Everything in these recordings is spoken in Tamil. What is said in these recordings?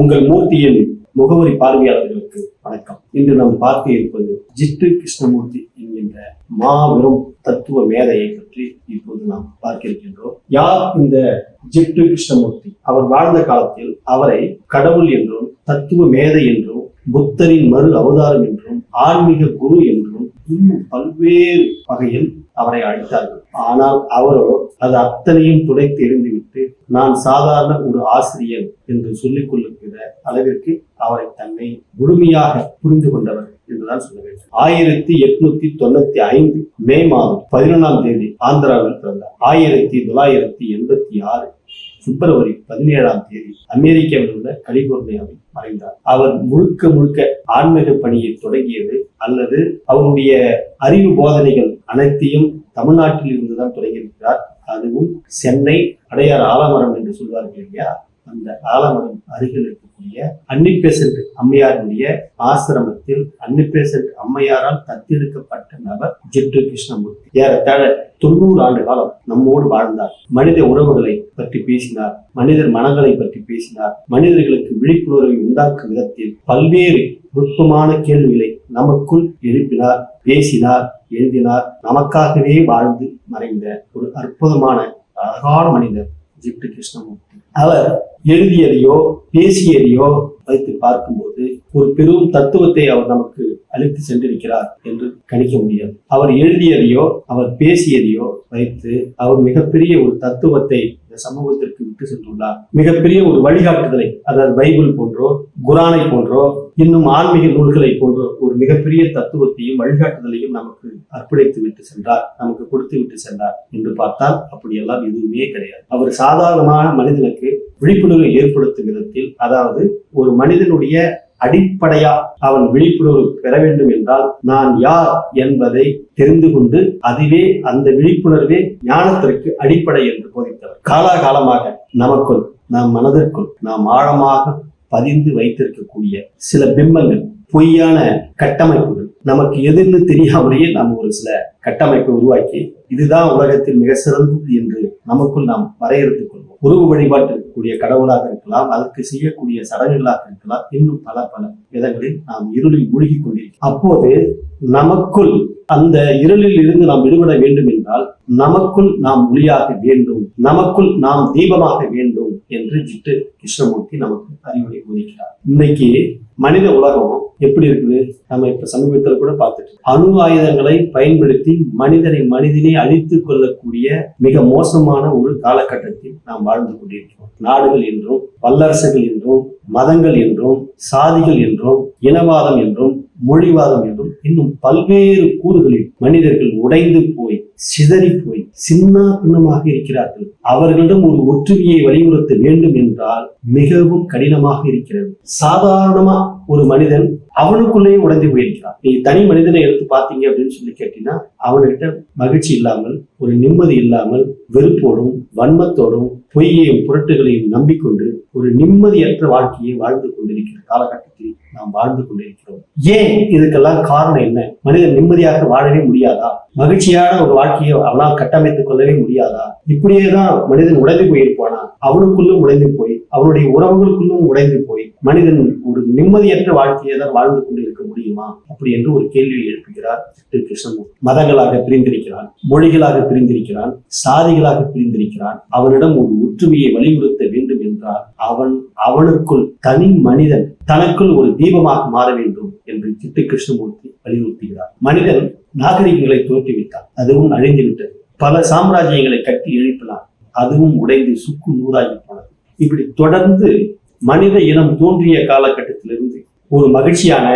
உங்கள் மூர்த்தியின் முகவரி பார்வையாளர்களுக்கு வணக்கம். இன்று நாம் பார்க்க இருப்பது ஜிட்டு கிருஷ்ணமூர்த்தி என்கின்ற மாபெரும் தத்துவ மேதையை பற்றி இப்போது நாம் பார்க்க இருக்கின்றோம். யார் இந்த ஜிட்டு கிருஷ்ணமூர்த்தி? அவர் வாழ்ந்த காலத்தில் அவரை கடவுள் என்றும் தத்துவ மேதை என்றும் புத்தரின் மறு அவதாரம் என்றும் ஆன்மீக குரு என்றும் இன்னும் பல்வேறு வகையில் அவரை அழைத்தார்கள். ஆனால் அவரோ அது அத்தனையும் துடைத்து எறிந்துவிட்டு நான் சாதாரண ஒரு ஆசிரியர் என்று சொல்லிக் கொள்ளுகிற அளவிற்கு அவரை தன்னை முழுமையாக புரிந்து கொண்டவர் என்றுதான் சொல்ல வேண்டும். ஆயிரத்தி எட்நூத்தி தொண்ணூத்தி ஐந்து மே மாதம் பதினொன்றாம் தேதி ஆந்திராவில் பிறந்தார். ஆயிரத்தி தொள்ளாயிரத்தி எண்பத்தி ஆறு பிப்ரவரி பதினேழாம் தேதி அமெரிக்காவில் உள்ள கலிபோர்னியாவில் மறைந்தார். அவர் முழுக்க முழுக்க ஆன்மீக பணியை தொடங்கியது அல்லது அவருடைய அறிவு போதனைகள் அனைத்தையும் தமிழ்நாட்டில் இருந்துதான் தொடங்கியிருக்கிறார். அதுவும் சென்னை அடையார் ஆலமரம் என்று சொல்வார்கள் இல்லையா? அந்த ஆலமரம் அருகில் இருக்கக்கூடிய அன்னிபேசன்ட் அம்மையாருடைய ஆசிரமத்தில் அன்னிபேசன்ட் அம்மையாரால் தத்தெடுக்கப்பட்ட நபர் ஜிட்டு கிருஷ்ணமூர்த்தி. ஏறத்தாழ தொண்ணூறு ஆண்டு காலம் நம்மோடு வாழ்ந்தார். மனித உறவுகளை பற்றி பேசினார். மனிதர் மனங்களை பற்றி பேசினார். மனிதர்களுக்கு விழிப்புணர்வை உண்டாக்கும் விதத்தில் பல்வேறு நுட்பமான கேள்விகளை நமக்குள் எழுப்பினார் பேசினார் எழுதினார். நமக்காகவே வாழ்ந்து மறைந்த ஒரு அற்புதமான அழகான மனிதர் ஜிப்டி கிருஷ்ணமூர்த்தி. அவர் எழுதியதையோ பேசியதையோ வைத்து பார்க்கும்போது ஒரு பெரும் தத்துவத்தை அவர் நமக்கு அளித்து சென்றிருக்கிறார் என்று கணிக்க முடியாது. அவர் எழுதியதையோ அவர் பேசியதையோ வைத்து அவர் மிகப்பெரிய ஒரு தத்துவத்தை சமூகத்திற்கு விட்டு சென்றுள்ளார். மிகப்பெரிய ஒரு வழிகாட்டுதலை அதாவது பைபிள் போன்றோ குரானை போன்றோ இன்னும் ஆன்மீக நூல்களை போன்றோ ஒரு மிகப்பெரிய தத்துவத்தையும் வழிகாட்டுதலையும் நமக்கு அர்ப்பணித்து விட்டு சென்றார் நமக்கு கொடுத்து விட்டு சென்றார் என்று பார்த்தால் அப்படியெல்லாம் எதுவுமே கிடையாது. அவர் சாதாரணமான மனிதனுக்கு விழிப்புணர்வை ஏற்படுத்தும் விதத்தில் அதாவது ஒரு மனிதனுடைய அடிப்படையா அவன் விழிப்புணர்வு பெற வேண்டும் என்றால் நான் யார் என்பதை தெரிந்து கொண்டு அதுவே அந்த விழிப்புணர்வே ஞானத்திற்கு அடிப்படை என்று போதித்தவர். காலாகாலமாக நமக்குள் நம் மனதிற்குள் நாம் ஆழமாக பதிந்து வைத்திருக்கக்கூடிய சில பிம்பங்கள் பொய்யான கட்டமைப்புகள் நமக்கு எதுன்னு தெரியாமலேயே நாம் ஒரு சில கட்டமைப்பை உருவாக்கி இதுதான் உலகத்தில் மிக சிறந்தது என்று நமக்குள் நாம் வரையறுத்துக் கொள்வோம். உருவ வழிபாட்டு இருக்கக்கூடிய கடவுளாக இருக்கலாம் அதற்கு செய்யக்கூடிய சடங்குகளாக இருக்கலாம் இன்னும் பல பல விதங்களில் நாம் இருளில் மூழ்கி கொண்டிருக்கிறோம். அப்போது நமக்குள் அந்த இருளில் இருந்து நாம் விடுபட வேண்டும் என்றால் நமக்குள் நாம் ஒளியாக வேண்டும் நமக்குள் நாம் தீபமாக வேண்டும் என்று ஜிட்டு கிருஷ்ணமூர்த்தி நமக்கு அறிவுரை போதிக்கிறார் இன்னைக்கு மனித உலகம் எப்படி இருக்குது? நம்ம இப்ப சமீபத்தில் கூட பார்த்துட்டு அணு ஆயுதங்களை பயன்படுத்தி மனிதனை மனிதனை அழித்துக் கொள்ளக்கூடிய மிக மோசமான ஒரு காலகட்டத்தில் நாம் வாழ்ந்து கொண்டிருக்கிறோம். நாடுகள் என்றும் வல்லரசுகள் என்றும் மதங்கள் என்றும் சாதிகள் என்றும் இனவாதம் என்றும் மொழிவாதம் என்றும் இன்னும் பல்வேறு கூறுகளில் மனிதர்கள் உடைந்து போய் சிதறி போய் சின்ன பின்னமாக இருக்கிறார்கள். அவர்களிடம் ஒரு ஒற்றுமையை வலியுறுத்த வேண்டும் என்றால் மிகவும் கடினமாக இருக்கிறது. சாதாரணமா ஒரு மனிதன் அவனுக்குள்ளேயே உடைந்து போயிருக்கிறான். நீ தனி மனிதனை எடுத்து பாத்தீங்க அப்படின்னு சொல்லி கேட்டீங்கன்னா அவன்கிட்ட மகிழ்ச்சி இல்லாமல் ஒரு நிம்மதி இல்லாமல் வெறுப்போடும் வன்மத்தோடும் பொய்யையும் புரட்டுகளையும் நம்பிக்கொண்டு ஒரு நிம்மதியற்ற வாழ்க்கையை வாழ்ந்து கொண்டிருக்கிற காலகட்டத்தில் நாம் வாழ்ந்து கொண்டிருக்கிறோம். ஏன் இதுக்கெல்லாம் காரணம்? காரணம் என்ன? மனிதன் நிம்மதியாக வாழவே முடியாதா? மகிழ்ச்சியான ஒரு வாழ்க்கையை அவனால் கட்டமைத்துக் கொள்ளவே முடியாதா? இப்படியே தான் மனிதன் உடைந்து போயிருப்பானா? அவனுக்குள்ளும் உடைந்து போய் அவனுடைய உறவுகளுக்குள்ளும் உடைந்து போய் மனிதன் ஒரு நிம்மதியற்ற வாழ்க்கையை தான் வாழ்ந்து கொண்டிருக்க முடியுமா? அப்படி என்று ஒரு கேள்வியை எழுப்புகிறார் திரு கிருஷ்ணமூர்த்தி. மதங்களாக பிரிந்திருக்கிறான் மொழிகளாக பிரிந்திருக்கிறான் சாதிகளாக பிரிந்திருக்கிறான். அவனிடம் ஒரு ஒற்றுமையை வலியுறுத்த வேண்டும் என்றால் அவன் அவனுக்குள் தனி மனிதன் தனக்குள் ஒரு தீபமாக மாற வேண்டும் என்று சித்து கிருஷ்ணமூர்த்தி வலியுறுத்துகிறார். மனிதன் நாகரிகங்களை தோற்றுவித்தான் அதுவும் அழிந்து விட்டது பல சாம்ராஜ்யங்களை கட்டி எழுப்பினான் அதுவும் உடைந்து சுக்கு நூறாகி போனது. இப்படி தொடர்ந்து மனித இனம் தோன்றிய காலகட்டத்திலிருந்து ஒரு மகிழ்ச்சியான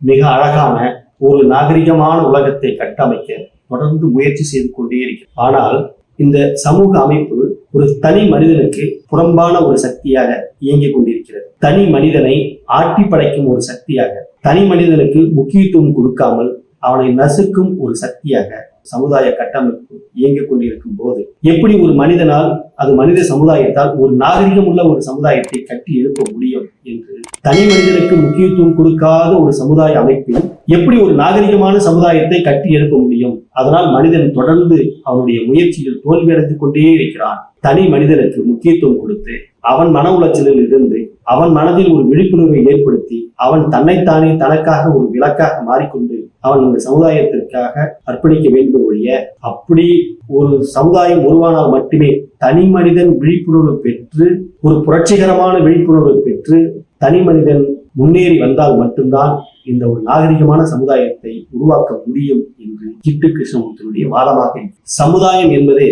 மிக அழகான ஒரு நாகரிகமான உலகத்தை கட்டமைக்க தொடர்ந்து முயற்சி செய்து கொண்டே இருக்கிறது ஆனால் இந்த சமூக அமைப்பு ஒரு தனி மனிதனுக்கு புறம்பான ஒரு சக்தியாக இயங்கிக் கொண்டிருக்கிறது. தனி மனிதனை ஆட்டி படைக்கும் ஒரு சக்தியாக தனி மனிதனுக்கு முக்கியத்துவம் கொடுக்காமல் அவனை நசுக்கும் ஒரு சக்தியாக சமுதாய கட்டமைப்பு இயங்கிக் கொண்டிருக்கும் போது எப்படி ஒரு மனிதனால் அது மனித சமுதாயத்தால் ஒரு நாகரிகம் உள்ள ஒரு சமுதாயத்தை கட்டி எழுப்ப முடியும் என்று தனி மனிதனுக்கு முக்கியத்துவம் கொடுக்காத ஒரு சமுதாய அமைப்பில் எப்படி ஒரு நாகரிகமான சமுதாயத்தை கட்டி எழுப்ப முடியும்? அதனால் மனிதன் தொடர்ந்து அவனுடைய முயற்சியில் தோல்வியடைந்து கொண்டே இருக்கிறான். தனி மனிதனுக்கு முக்கியத்துவம் கொடுத்து அவன் மன உளைச்சலில் இருந்து அவன் மனதில் ஒரு விழிப்புணர்வை ஏற்படுத்தி அவன் தன்னைத்தானே தனக்காக ஒரு விளக்காக மாறிக்கொண்டு அவன் இந்த சமுதாயத்திற்காக அர்ப்பணிக்க வேண்டும் ஒழிய அப்படி ஒரு சமுதாயம் உருவானால் மட்டுமே தனி மனிதன் விழிப்புணர்வு பெற்று ஒரு புரட்சிகரமான விழிப்புணர்வு பெற்று தனி மனிதன் முன்னேறி வந்தால் மட்டும்தான் இந்த ஒரு நாகரிகமான சமுதாயத்தை உருவாக்க முடியும் என்று ஜிட்டு கிருஷ்ணமூர்த்தியுடைய வாதமாக சமுதாயம் என்பது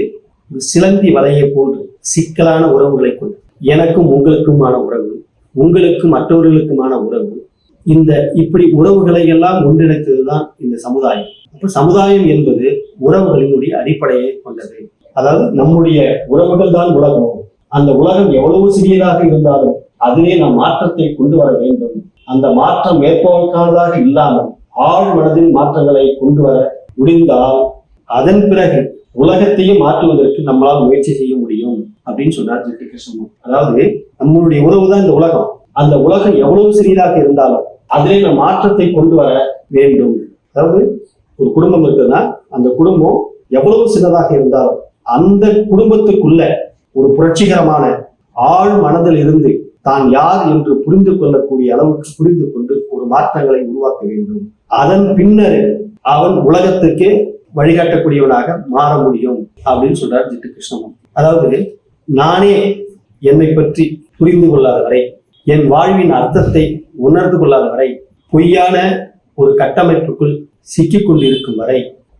ஒரு சிலந்தி வலையை போன்று சிக்கலான உறவுகளை கொண்டு எனக்கும் உங்களுக்குமான உறவு உங்களுக்கும் மற்றவர்களுக்குமான உறவு இந்த இப்படி உறவுகளை எல்லாம் ஒன்றிணைத்ததுதான் இந்த சமுதாயம். அப்ப சமுதாயம் என்பது உறவுகளினுடைய அடிப்படையை கொண்டது. அதாவது நம்முடைய உறவுகள் தான் உலகம். அந்த உலகம் எவ்வளவு சிறியதாக இருந்தாலும் அதிலே நாம் மாற்றத்தை கொண்டு வர வேண்டும். அந்த மாற்றம் மேற்கோளுக்கானதாக இல்லாமல் ஆழ் மனதின் மாற்றங்களை கொண்டு வர முடிந்தால் அதன் பிறகு உலகத்தையும் மாற்றுவதற்கு நம்மளால் முயற்சி செய்ய முடியும் அப்படின்னு சொன்னார் ஜி கிருஷ்ணமூர்த்தி. அதாவது நம்மளுடைய உறவு தான் இந்த உலகம். அந்த உலகம் எவ்வளவு சிறியதாக இருந்தாலும் அதிலே நம் மாற்றத்தை கொண்டு வர வேண்டும். அதாவது ஒரு குடும்பம் இருக்குதுன்னா அந்த குடும்பம் எவ்வளவு சின்னதாக இருந்தாலும் அந்த குடும்பத்துக்குள்ள ஒரு புரட்சிகரமான ஆழ் மனதில் இருந்து தான் யார் என்று புரிந்து கொள்ளக்கூடிய அளவுக்கு புரிந்து கொண்டு ஒரு மாற்றங்களை உருவாக்க வேண்டும். அதன் பின்னர் அவன் உலகத்துக்கே வழிகாட்டக்கூடியவனாக மாற முடியும் அப்படின்னு சொல்றார் ஜிட்டு கிருஷ்ணமூர்த்தி அதாவது நானே என்னை பற்றி புரிந்து கொள்ளாத வரை என் வாழ்வின் அர்த்தத்தை உணர்ந்து கொள்ளாத வரை பொய்யான ஒரு கட்டமைப்புக்குள் சிக்கிக்கொண்டிருக்கும் வரை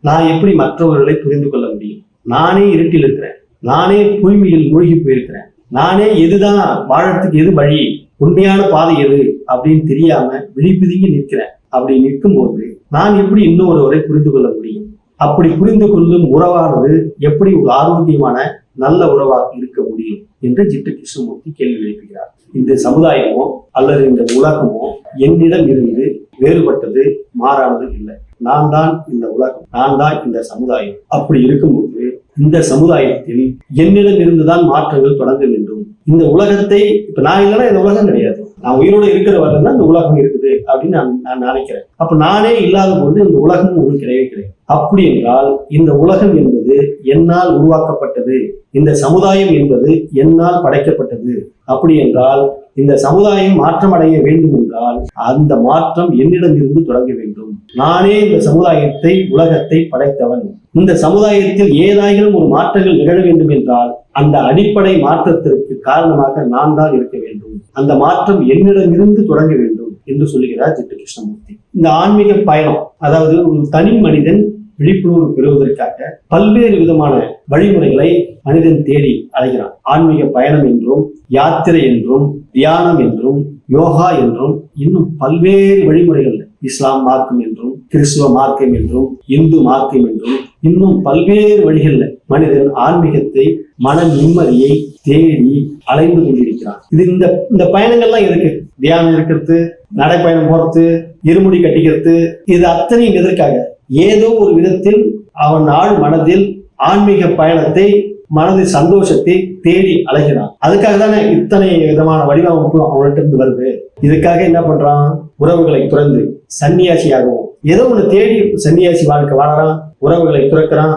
நான் எப்படி மற்றவர்களை புரிந்து கொள்ள முடியும்? நானே இருட்டில் இருக்கிறேன். நானே தூய்மையில் மூழ்கி போயிருக்கிறேன். நானே எதுதான் வாழறதுக்கு எது வழி? உண்மையான பாதை எது? அப்படின்னு தெரியாம விழிப்புதுங்கி நிற்கிறேன். அப்படி நிற்கும்போது நான் எப்படி இன்னொருவரை புரிந்து கொள்ள முடியும்? அப்படி புரிந்து கொள்ளும் உறவானது எப்படி ஒரு ஆரோக்கியமான நல்ல உறவாக இருக்க முடியும்? என்று ஜிட்டு கிருஷ்ணமூர்த்தி கேள்வி எழுப்புகிறார். இந்த சமுதாயமோ அல்லது இந்த உலகமோ என்னிடம் இருந்து வேறுபட்டது மாறானது இல்லை. நான் தான் இந்த உலகம். நான் தான் இந்த சமுதாயம். அப்படி இருக்கும்போது இந்த சமுதாயத்தில் என்னிடம் இருந்துதான் மாற்றங்கள் தொடங்க வேண்டும். இந்த உலகத்தை இப்ப நான் இல்லைன்னா இந்த உலகம் கிடையாது. நான் உயிரோட இருக்கிற வரலாம் இந்த உலகம் இருக்குது அப்படின்னு நான் நான் நினைக்கிறேன். அப்ப நானே இல்லாத பொழுது இந்த உலகம் ஒன்றும் கிடையவே கிடையாது. அப்படி என்றால் இந்த உலகம் என்பது என்னால் உருவாக்கப்பட்டது. இந்த சமுதாயம் என்பது என்னால் படைக்கப்பட்டது. அப்படி என்றால் இந்த சமுதாயம் மாற்றமடைய வேண்டும் என்றால் அந்த மாற்றம் என்னிடம் இருந்து தொடங்க வேண்டும். நானே இந்த சமுதாயத்தை உலகத்தை படைத்தவன். இந்த சமுதாயத்தில் ஏதாயிலும் ஒரு மாற்றங்கள் நிகழ வேண்டும் என்றால் அந்த அடிப்படை மாற்றத்திற்கு காரணமாக நான் தான் இருக்க வேண்டும். அந்த மாற்றம் என்னிடம் இருந்து தொடங்க வேண்டும் என்று சொல்லுகிறார் ஜிட்டு கிருஷ்ணமூர்த்தி. இந்த ஆன்மீக பயணம் அதாவது ஒரு தனி மனிதன் விழிப்புணர்வு பெறுவதற்காக பல்வேறு விதமான வழிமுறைகளை மனிதன் தேடி அழைகிறான் ஆன்மீக பயணம் என்றும் யாத்திரை என்றும் தியானம் என்றும் யோகா என்றும் இன்னும் பல்வேறு வழிமுறைகள் இஸ்லாம் மார்க்கம் என்றும் கிறிஸ்துவ மார்க்கம் என்றும் இந்து மார்க்கம் என்றும் இன்னும் பல்வேறு வழிகள்ல மனிதன் ஆன்மீகத்தை மன நிம்மதியை தேடி அலைந்து கொண்டிருக்கிறான். இது இந்த இந்த பயணங்கள்லாம் இருக்கு தியானம் இருக்கிறது நடைப்பயணம் போறது இருமுடி கட்டிக்கிறது இது அத்தனையும் எதற்காக? ஏதோ ஒரு விதத்தில் அவன் ஆள் மனதில் ஆன்மீக பயணத்தை மனதில் சந்தோஷத்தை தேடி அலைகிறான். அதுக்காக தானே இத்தனை விதமான வடிவமைப்பு அவன்கிட்ட இருந்து வருது. இதுக்காக என்ன பண்றான்? உறவுகளை துறந்து சன்னியாசியாகவும் ஏதோ ஒன்று தேடி சன்னியாசி வாழ்க்கை வாழறான். உறவுகளை துறக்கிறான்.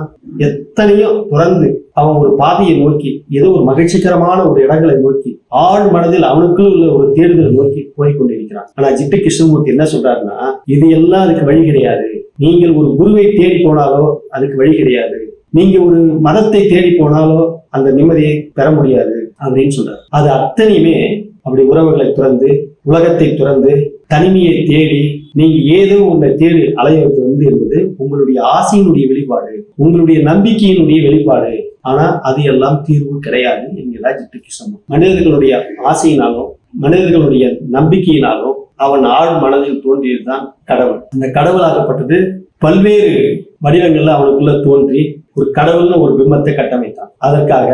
எத்தனையோ துறந்து அவன் ஒரு பாதையை நோக்கி ஏதோ ஒரு மகிழ்ச்சிகரமான ஒரு இடங்களை நோக்கி ஆழ் மனதில் அவனுக்குள் உள்ள ஒரு தேடுதலை நோக்கி போய்கொண்டிருக்கிறான் ஆனா ஜிட்டு கிருஷ்ணமூர்த்தி என்ன சொல்றாருன்னா இது எல்லாம் அதுக்கு வழி கிடையாது. நீங்கள் ஒரு குருவை தேடி போனாலோ அதுக்கு வழி கிடையாது. நீங்க ஒரு மதத்தை தேடி போனாலோ அந்த நிம்மதியை பெற முடியாது அப்படின்னு சொல்றாரு. அது அத்தனையுமே அப்படி உறவுகளை துறந்து உலகத்தை துறந்து தனிமையை தேடி நீங்க ஏதோ ஒன்றை தேடி அலைவது வந்து என்பது உங்களுடைய ஆசையினுடைய வெளிப்பாடு உங்களுடைய நம்பிக்கையினுடைய வெளிப்பாடு. ஆனா அது எல்லாம் தீர்வு கிடையாது என்கிறார் ஜிட்டு கிருஷ்ணன் மனிதர்களுடைய ஆசையினாலும் மனிதர்களுடைய நம்பிக்கையினாலும் அவன் ஆழ் மனதில் தோன்றியதுதான் கடவுள். அந்த கடவுளாகப்பட்டது பல்வேறு வடிவங்கள்ல அவனுக்குள்ள தோன்றி ஒரு கடவுள்னு ஒரு பிம்பத்தை கட்டமைத்தான். அதற்காக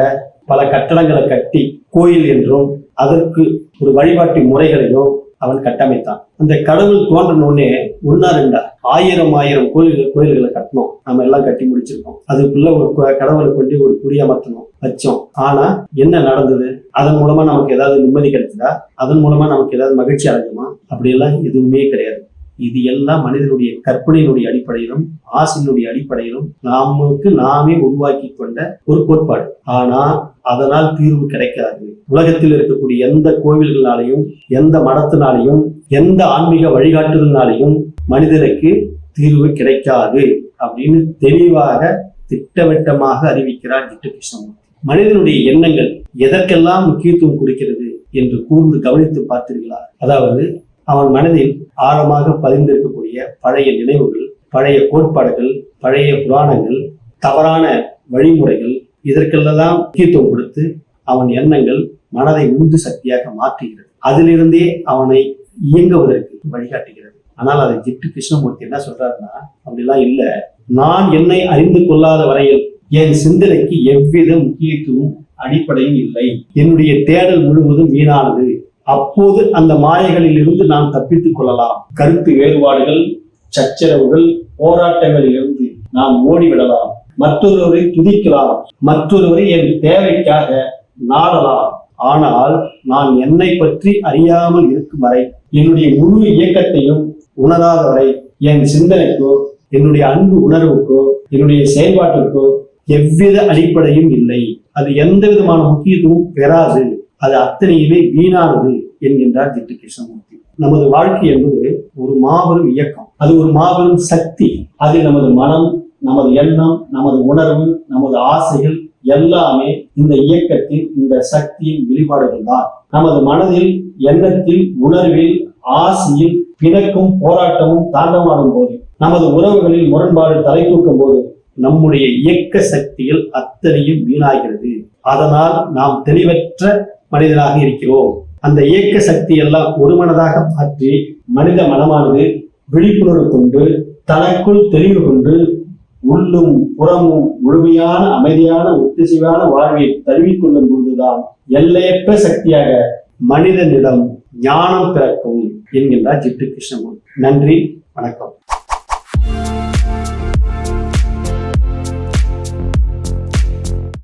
பல கட்டடங்களை கட்டி கோயில் என்றும் அதற்கு ஒரு வழிபாட்டு முறைகளையும் அவன் கட்டமைத்தான். அந்த கடவுள் தோன்றனோடனே ஒன்னா ரெண்டா ஆயிரம் ஆயிரம் கோயில்கள் கோயில்களை கட்டணும் நம்ம எல்லாம் கட்டி முடிச்சிருக்கோம். அதுக்குள்ள ஒரு கடவுளை கொண்டு ஒரு குடியமர்த்தணும் வச்சோம். ஆனா என்ன நடந்தது? அதன் மூலமா நமக்கு ஏதாவது நிம்மதி கிடைச்சதா? அதன் மூலமா நமக்கு ஏதாவது மகிழ்ச்சி அடைஞ்சுமா? அப்படியெல்லாம் எதுவுமே கிடையாது. இது எல்லாம் மனிதனுடைய கற்பனையினுடைய அடிப்படையிலும் ஆசையினுடைய அடிப்படையிலும் நமக்கு நாமே உருவாக்கி கொண்ட ஒரு கோட்பாடு. ஆனா அதனால் தீர்வு கிடைக்காது. உலகத்தில் இருக்கக்கூடிய எந்த கோவில்களாலையும் எந்த மடத்தினாலையும் எந்த ஆன்மீக வழிகாட்டுதலினாலையும் மனிதனுக்கு தீர்வு கிடைக்காது அப்படின்னு தெளிவாக திட்டவட்டமாக அறிவிக்கிறார் ஜிட்டு கிருஷ்ணமூர்த்தி மனிதனுடைய எண்ணங்கள் எதற்கெல்லாம் முக்கியத்துவம் கொடுக்கிறது என்று கூர்ந்து கவனித்து பார்த்தீர்களா அதாவது அவன் மனதில் ஆழமாக பதிந்திருக்கக்கூடிய பழைய நினைவுகள் பழைய கோட்பாடுகள் பழைய புராணங்கள் தவறான வழிமுறைகள் இதற்கெல்லாம் முக்கியத்துவம் கொடுத்து அவன் எண்ணங்கள் மனதை உந்து சக்தியாக மாற்றுகிறது. அதிலிருந்தே அவனை இயங்குவதற்கு வழிகாட்டுகிறது. ஆனால் அதை ஜிட்டு கிருஷ்ணமூர்த்தி என்ன சொல்றாருன்னா அப்படிலாம் இல்லை. நான் என்னை அறிந்து கொள்ளாத வரையில் என் சிந்தனைக்கு எவ்வித முக்கியத்துவம் அடிப்படையும் இல்லை. என்னுடைய தேடல் முழுவதும் வீணானது. அப்போது அந்த மாயைகளில் இருந்து நாம் தப்பித்துக் கொள்ளலாம். கருத்து வேறுபாடுகள் சச்சரவுகள் போராட்டங்களிலிருந்து நான் நாம் ஓடிவிடலாம். மற்றொருவரை துதிக்கலாம். மற்றொருவரை என் தேவைக்காக நாடலாம். ஆனால் நான் என்னை பற்றி அறியாமல் இருக்கும் வரை என்னுடைய முழு இயக்கத்தையும் உணராத வரை என் சிந்தனைக்கோ என்னுடைய அன்பு உணர்வுக்கோ என்னுடைய செயல்பாட்டிற்கோ எவ்வித அடிப்படையும் இல்லை. அது எந்த விதமான முக்கியத்துவம் பெறாது. அது அத்தனையுமே வீணானது என்கின்றார் ஜிட்டு கிருஷ்ணமூர்த்தி நமது வாழ்க்கை என்பது ஒரு மாபெரும் இயக்கம். அது ஒரு மாபெரும் சக்தி. அதில் நமது மனம் நமது எண்ணம் நமது உணர்வு நமது ஆசைகள் எல்லாமே இந்த இயக்கத்தின் இந்த சக்தியின் வெளிப்பாடுகள் தான். நமது மனதில் எண்ணத்தில் உணர்வில் ஆசையில் பிணக்கும் போராட்டமும் தாண்டமாடும் போது நமது உறவுகளில் முரண்பாடு தலை தூக்கும் போது நம்முடைய இயக்க சக்திகள் அத்தனையும் வீணாகிறது. அதனால் நாம் தெளிவற்ற மனிதனாக இருக்கிறோம். அந்த இயக்க சக்தி எல்லாம் ஒருமனதாக மாற்றி மனித மனமானது விழிப்புணர்வு கொண்டு தனக்குள் தெளிவு கொண்டு உள்ளும் புறமும் முழுமையான அமைதியான ஒத்திசைவான வாழ்வை தழுவிக்கொள்ளும் பொழுதுதான் எல்லையற்ற சக்தியாக மனிதனிடம் ஞானம் பிறக்கும் என்கின்றார் ஜிட்டு கிருஷ்ணமூர்த்தி. நன்றி வணக்கம்.